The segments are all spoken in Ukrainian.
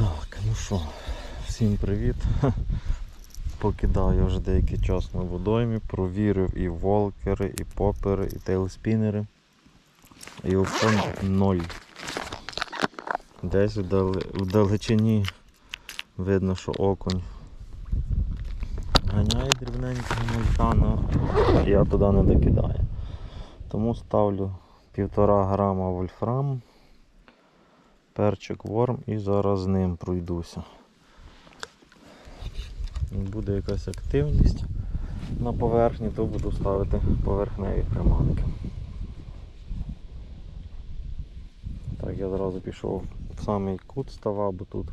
Так, ну що, всім привіт. Покидаю вже деякий час на водоймі, провірив і волкери, і попери, і тейлспінери. І опон ноль. Десь вдали, вдалечині видно, що окунь ганяє дрібненького мультана, я туди не докидаю. Тому ставлю півтора грама вольфрам, перчик ворм і зараз ним пройдуся. Буде якась активність на поверхні, то буду ставити поверхневі приманки. Так, я зразу пішов в самий кут ставав, бо тут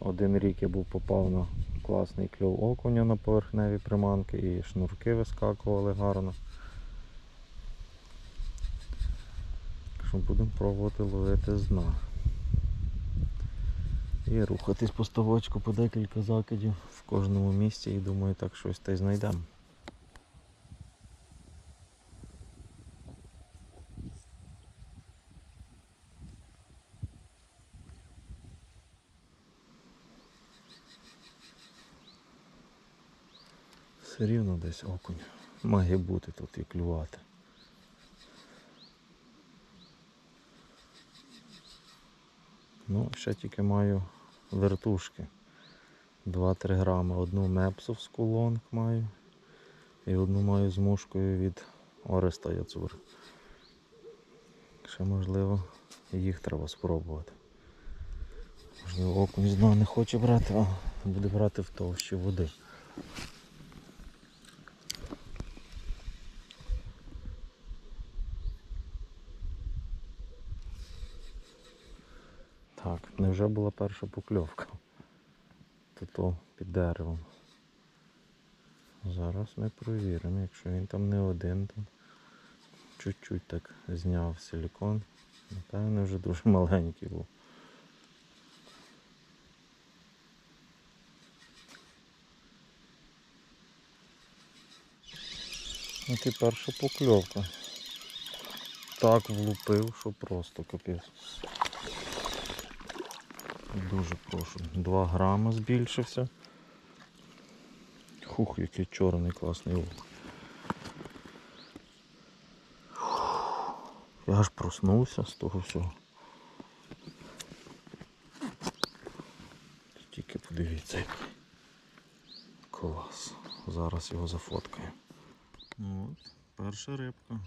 один рік я був попав на класний кльов окуня на поверхневі приманки і шнурки вискакували гарно. Так що будемо пробувати ловити з. І рухатись по ставочку по декілька закидів в кожному місці і думаю так щось та й знайдемо. Все рівно десь окунь. Має бути тут і клювати. Ну, ще тільки маю вертушки. 2-3 грами. Одну мепсовську лонг маю. І одну маю з мушкою від Ореста Яцур. Ще можливо їх треба спробувати. Можливо окунь з дна не хоче брати, а буде брати в товщі води. Так, невже була перша покльовка? То під деревом. Зараз ми провіримо, якщо він там не один, то чуть-чуть так зняв силікон. Напевно, вже дуже маленький був. От і перша покльовка. Так влупив, що просто капець. Дуже прошу. 2 грами збільшився. Хух, який чорний класний лук. Я аж проснувся з того всього. Тільки подивіться який. Клас. Зараз його зафоткаємо. Ну от, перша рибка.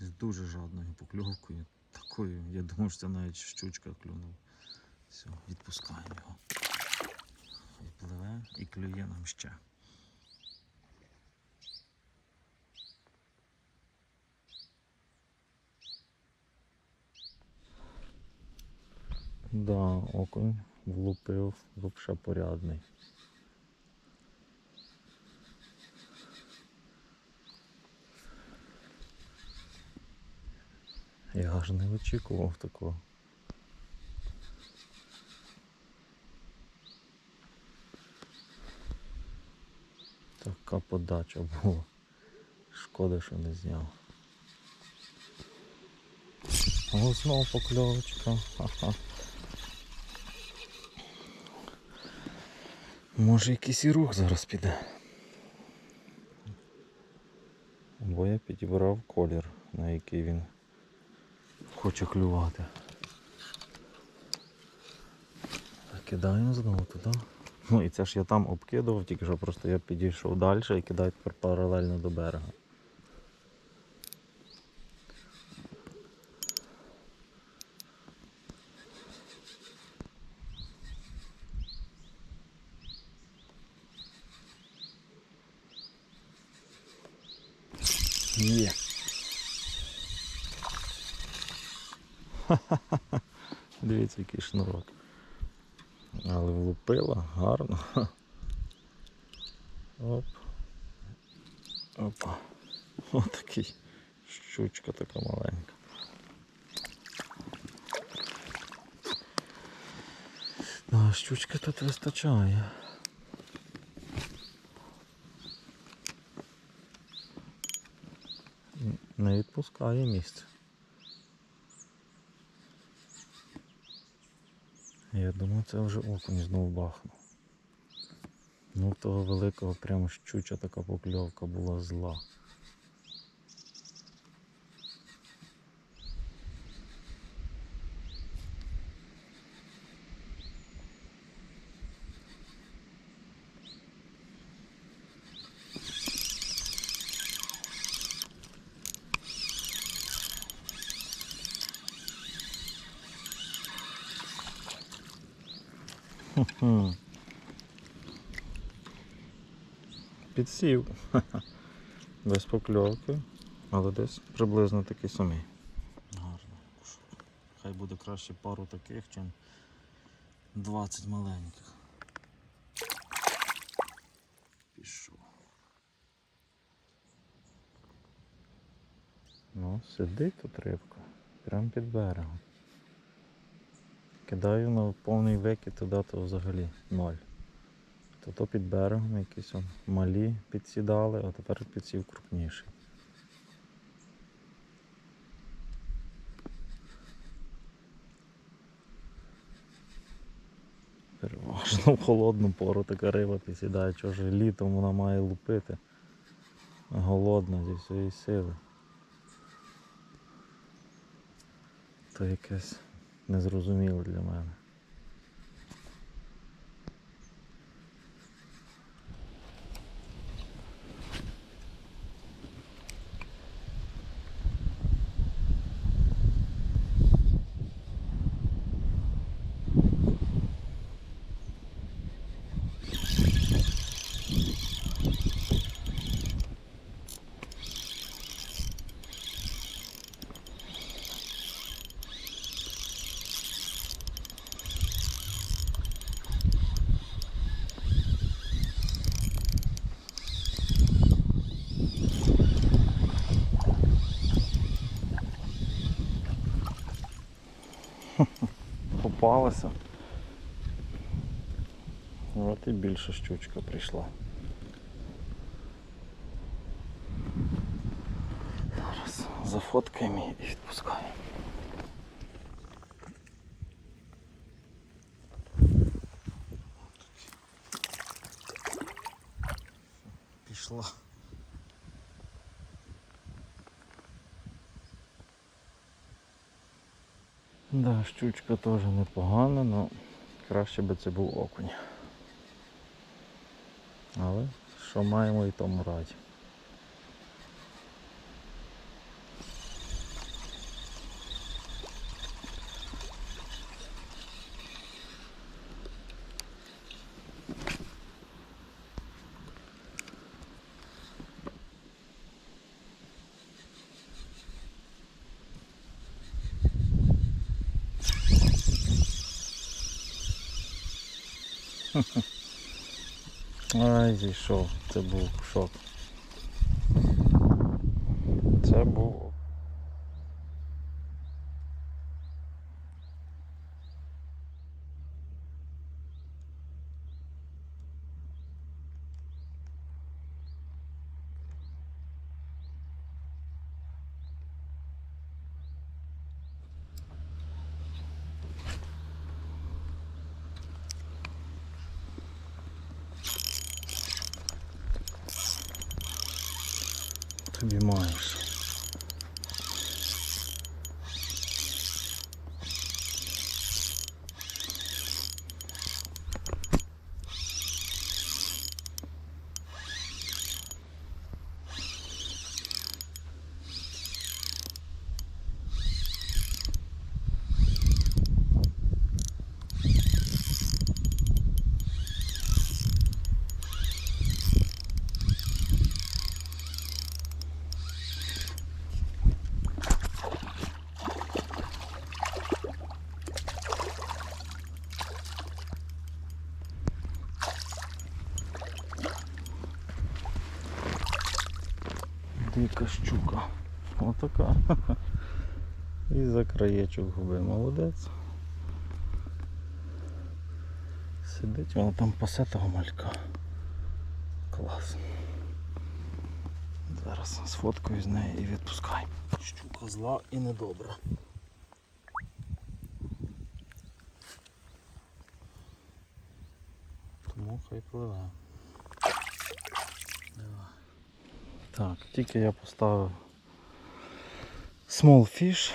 З дуже жадною покльовкою. Такою, я думав, що це навіть щучка клюнула. Все, відпускаємо його. Пливе і клює нам ще. Да, окунь влупив, взагалі порядний. Я аж не очікував такого. Така подача була. Шкода, що не зняв. О, знову покльовочка. Може якийсь і рух зараз піде. Бо я підібрав колір, на який він хоче клювати. Кидаємо знову туди. Ну і це ж я там обкидував, тільки що просто я підійшов далі і кидаю тепер паралельно до берега. Є. Дивіться, який шнурок. Але влупила гарно. Оп. Опа. Ось такий. Щучка така маленька. А щучки тут вистачає. Не відпускає місце. Я думаю, це вже окунь знову бахнув. Ну, того великого прямо щуча така покльовка була зла. Підсів. Без покльовки, але десь приблизно такий самий. Гарно. Хай буде краще пару таких, чим 20 маленьких. Пішов. Ну, сидить тут рибка. Прямо під берегом. Кидаю на повний викид туди, то взагалі ноль. То то під берегом якісь он малі підсідали, а тепер підсів крупніший. Переважно в холодну пору така риба підсідає, чого ж літом вона має лупити. Голодна зі всієї сили. То якесь незрозуміле для мене. Попалася. От і більша щучка прийшла. Зараз зафоткаємо і відпускаємо. Щучка теж непогана, але краще би це був окунь. Але що маємо і тому раді. Ай, зійшов. Це був шок. Це був. Тобі маєш. Дика щука. Отака. І за краєчок губи. Молодець. Сидить, вона там пасе того малька. Клас. Зараз сфоткаю з неї і відпускай. Щука зла і недобра. Ну, хай пливе. Давай. Так, тільки я поставив Small Fish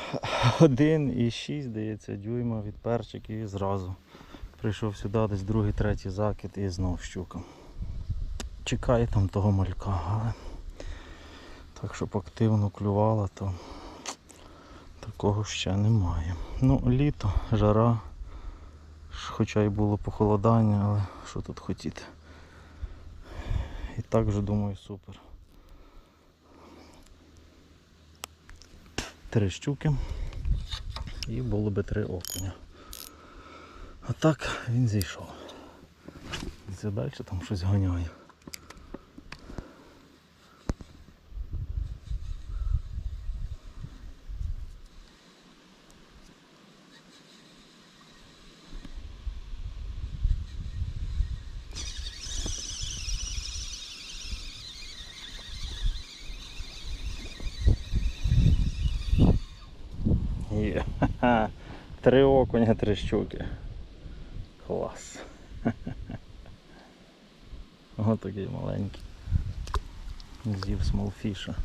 1,6, здається, дюйма від перчик і зразу прийшов сюди десь другий, третій закид і знов щука. Чекає там того малька, але так щоб активно клювала, то такого ще немає. Ну, літо, жара, хоча й було похолодання, але що тут хотіти. І так вже думаю супер. Три щуки і було би три окуня. А так він зійшов. Це далі там щось ганяє. Ха-ха. Три окуня, три щуки. Клас. Ось такий маленький. З'їв смолфіша.